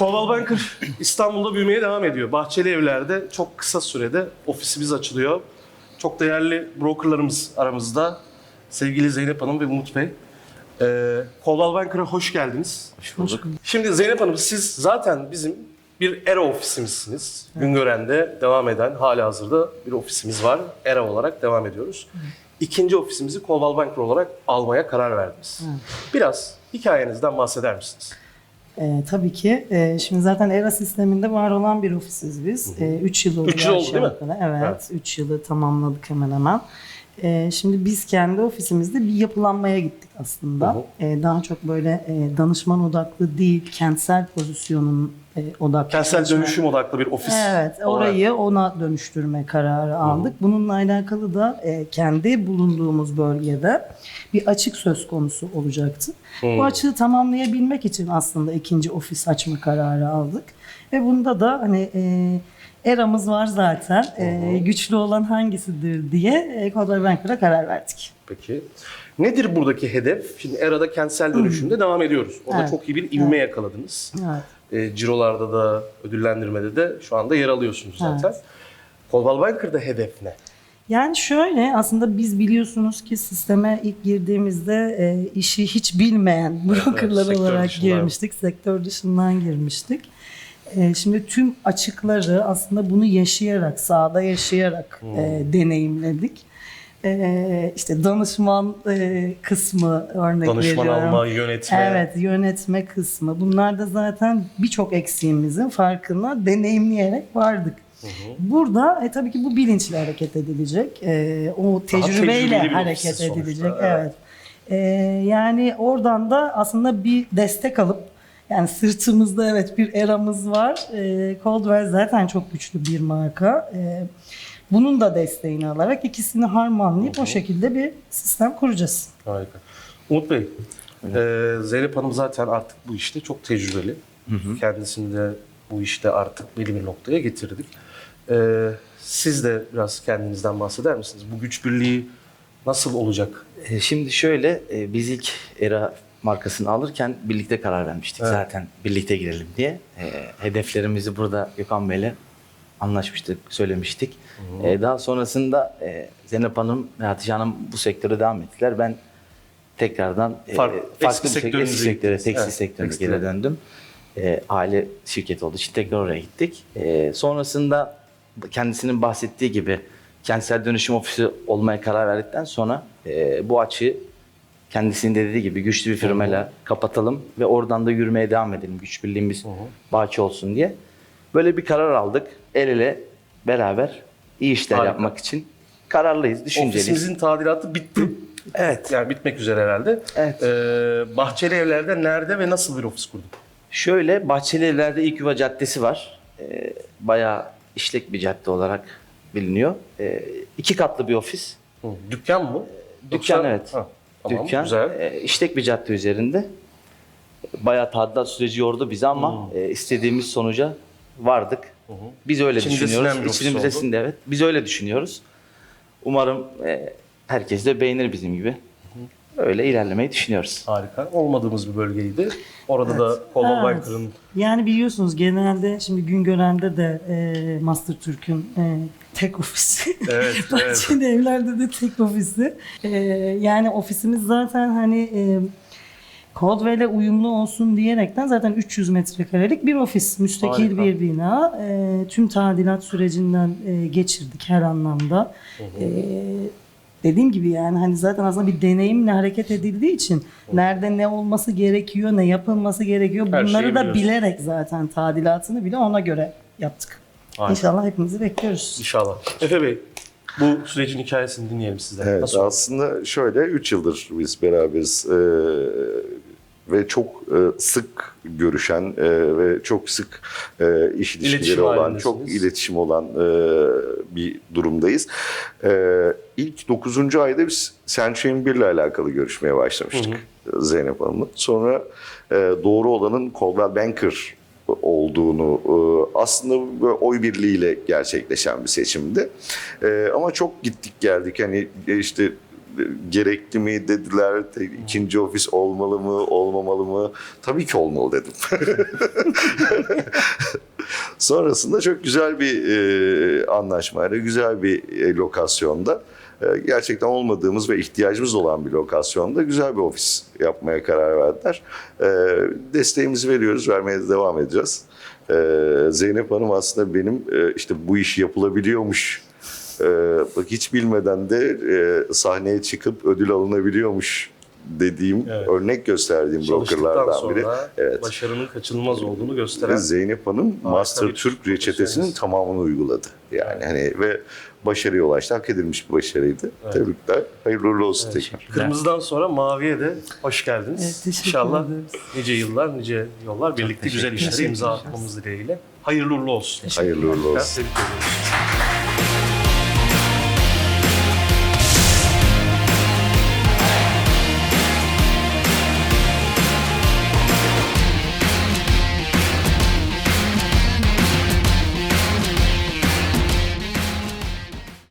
Banker İstanbul'da büyümeye devam ediyor. Bahçeli Evler'de çok kısa sürede ofisimiz açılıyor. Çok değerli brokerlarımız aramızda. Sevgili Zeynep Hanım ve Umut Bey. Ee, Coldwell Banker'a hoş geldiniz. Şimdi Zeynep Hanım siz zaten bizim bir ERA ofisimizsiniz. Güngören'de devam eden hali hazırda bir ofisimiz var. ERA olarak devam ediyoruz. İkinci ofisimizi Coldwell Banker olarak almaya karar verdiniz. Biraz hikayenizden bahseder misiniz? Ee, tabii ki. Ee, şimdi zaten ERA sisteminde var olan bir ofisiz biz. 3 yıl oldu. Üç yıl oldu aşağı değil mi? Evet. Evet. 3 yılı tamamladık hemen hemen. Ee, şimdi biz kendi ofisimizde bir yapılanmaya gittik aslında. Hı hı. Ee, daha çok böyle e, danışman odaklı değil, kentsel pozisyonun e, odaklı. Kentsel çalışma- dönüşüm odaklı bir ofis. Evet, olarak. orayı ona dönüştürme kararı aldık. Bununla alakalı da e, kendi bulunduğumuz bölgede bir açık söz konusu olacaktı. Bu açığı tamamlayabilmek için aslında ikinci ofis açma kararı aldık. Ve bunda da hani e, eramız var zaten. E, güçlü olan hangisidir diye e, Banker'a karar verdik. Peki. Nedir buradaki hedef? Şimdi ERA'da kentsel dönüşümde devam ediyoruz. Orada Evet. çok iyi bir ivme yakaladınız. Evet. E, cirolarda da, ödüllendirmede de şu anda yer alıyorsunuz zaten. Coldwell Banker'da hedef ne? Yani şöyle aslında biz biliyorsunuz ki sisteme ilk girdiğimizde e, işi hiç bilmeyen brokerlar sektör olarak girmiştik. Sektör dışından girmiştik. E, şimdi tüm açıkları aslında bunu yaşayarak, sahada yaşayarak e, deneyimledik. E, işte danışman e, kısmı örnek Danışman veriyorum. alma, yönetme. Evet, yönetme kısmı. Bunlar da zaten birçok eksiğimizin farkına deneyimleyerek vardık. Burada e, tabii ki bu bilinçle hareket edilecek. E, o tecrübeyle hareket ofis sonuçta, edilecek. evet. Evet. E, yani oradan da aslında bir destek alıp yani sırtımızda evet bir eramız var. E, Coldwell zaten çok güçlü bir marka. E, bunun da desteğini alarak ikisini harmanlayıp o şekilde bir sistem kuracağız. Harika. Umut Bey, e, Zeynep Hanım zaten artık bu işte çok tecrübeli. Kendisini de bu işte artık belli bir noktaya getirdik. E, siz de biraz kendinizden bahseder misiniz? Bu güç birliği nasıl olacak? E, Şimdi şöyle, e, biz ilk ERA markasını alırken birlikte karar vermiştik Evet. zaten birlikte girelim diye. E, hedeflerimizi burada Gökhan Bey'le anlaşmıştık, söylemiştik. E, daha sonrasında e, Zeynep Hanım ve Hatice Hanım bu sektöre devam ettiler. Ben tekrardan e, Fark- eski farklı bir şek- sektörünüze eski sektöre, tekstil Evet, sektörüne geri döndüm. E, aile şirketi olduğu için tekrar oraya gittik. E, sonrasında kendisinin bahsettiği gibi kentsel dönüşüm ofisi olmaya karar verdikten sonra e, bu açığı kendisinin de dediği gibi güçlü bir firmayla kapatalım ve oradan da yürümeye devam edelim. Güç birliğimiz baki olsun diye. Böyle bir karar aldık. El ele beraber iyi işler Harika. yapmak için kararlıyız, düşünceliyiz. Ofisimizin tadilatı bitti. Evet. Yani bitmek üzere herhalde. Evet. E, Bahçeli Evler'de nerede ve nasıl bir ofis kurduk? Şöyle Bahçeli Evler'de İlk Yuva Caddesi var. Ee, bayağı işlek bir cadde olarak biliniyor. Ee, iki katlı bir ofis. Hı, Dükkan mı? Dükkan Yoksa- evet. Ha, tamam, Dükkan. Güzel. e, işlek bir cadde üzerinde. Bayağı tadilat süreci yordu bizi ama e, istediğimiz sonuca vardık. Biz öyle İçinde sinen düşünüyoruz. İçimize sindi evet. Biz öyle düşünüyoruz. Umarım e, herkes de beğenir bizim gibi. Öyle ilerlemeyi düşünüyoruz. Harika. Olmadığımız bir bölgeydi. Orada da Coldwell Evet. Banker'ın Yani biliyorsunuz genelde şimdi Güngören'de de e, Master Türk'ün e, tek ofisi. Evet, evet. Bahçeli evlerde de tek ofisi. E, yani ofisimiz zaten hani e, Coldwell'e uyumlu olsun diyerekten zaten 300 metrekarelik bir ofis. Müstakil Harika. bir bina. E, tüm tadilat sürecinden e, geçirdik her anlamda. E, dediğim gibi yani hani zaten aslında bir deneyimle hareket edildiği için nerede ne olması gerekiyor, ne yapılması gerekiyor Her bunları şeyi da biliyorsun. bilerek zaten tadilatını bile ona göre yaptık. Harika. İnşallah hepimizi bekliyoruz. İnşallah. Efe Bey, bu sürecin hikayesini dinleyelim sizden. Evet Nasıl aslında şöyle 3 yıldır biz beraberiz Ee, ve çok e, sık görüşen e, ve çok sık e, iş ilişkileri İletişim olan, çok iletişim olan e, bir durumdayız. E, ilk 9. ayda biz Senchain 1 ile alakalı görüşmeye başlamıştık Zeynep Hanım'la. Sonra e, doğru olanın Coldwell Banker olduğunu e, aslında oy birliğiyle gerçekleşen bir seçimdi. E, ama çok gittik geldik hani işte gerekli mi dediler. İkinci ofis olmalı mı, olmamalı mı? Tabii ki olmalı dedim. Sonrasında çok güzel bir e, anlaşmayla, güzel bir e, lokasyonda e, gerçekten olmadığımız ve ihtiyacımız olan bir lokasyonda güzel bir ofis yapmaya karar verdiler. E, desteğimizi veriyoruz, vermeye de devam edeceğiz. E, Zeynep Hanım aslında benim işte bu iş yapılabiliyormuş hiç bilmeden de e, sahneye çıkıp ödül alınabiliyormuş dediğim, Evet. örnek gösterdiğim brokerlardan biri. Evet. başarının kaçınılmaz olduğunu Ve gösteren Zeynep Hanım Master Türk reçetesinin tamamını uyguladı. Yani hani ve başarıya ulaştı. Hak edilmiş bir başarıydı. Tebrikler. Hayırlı uğurlu olsun tekrar. Kırmızıdan sonra maviye de hoş geldiniz. Evet, teşekkür İnşallah ederiz. nice yıllar, nice yollar birlikte güzel işlere imza atmamız dileğiyle. Hayırlı uğurlu olsun. Hayırlı uğurlu olsun. Tebrik ediyoruz.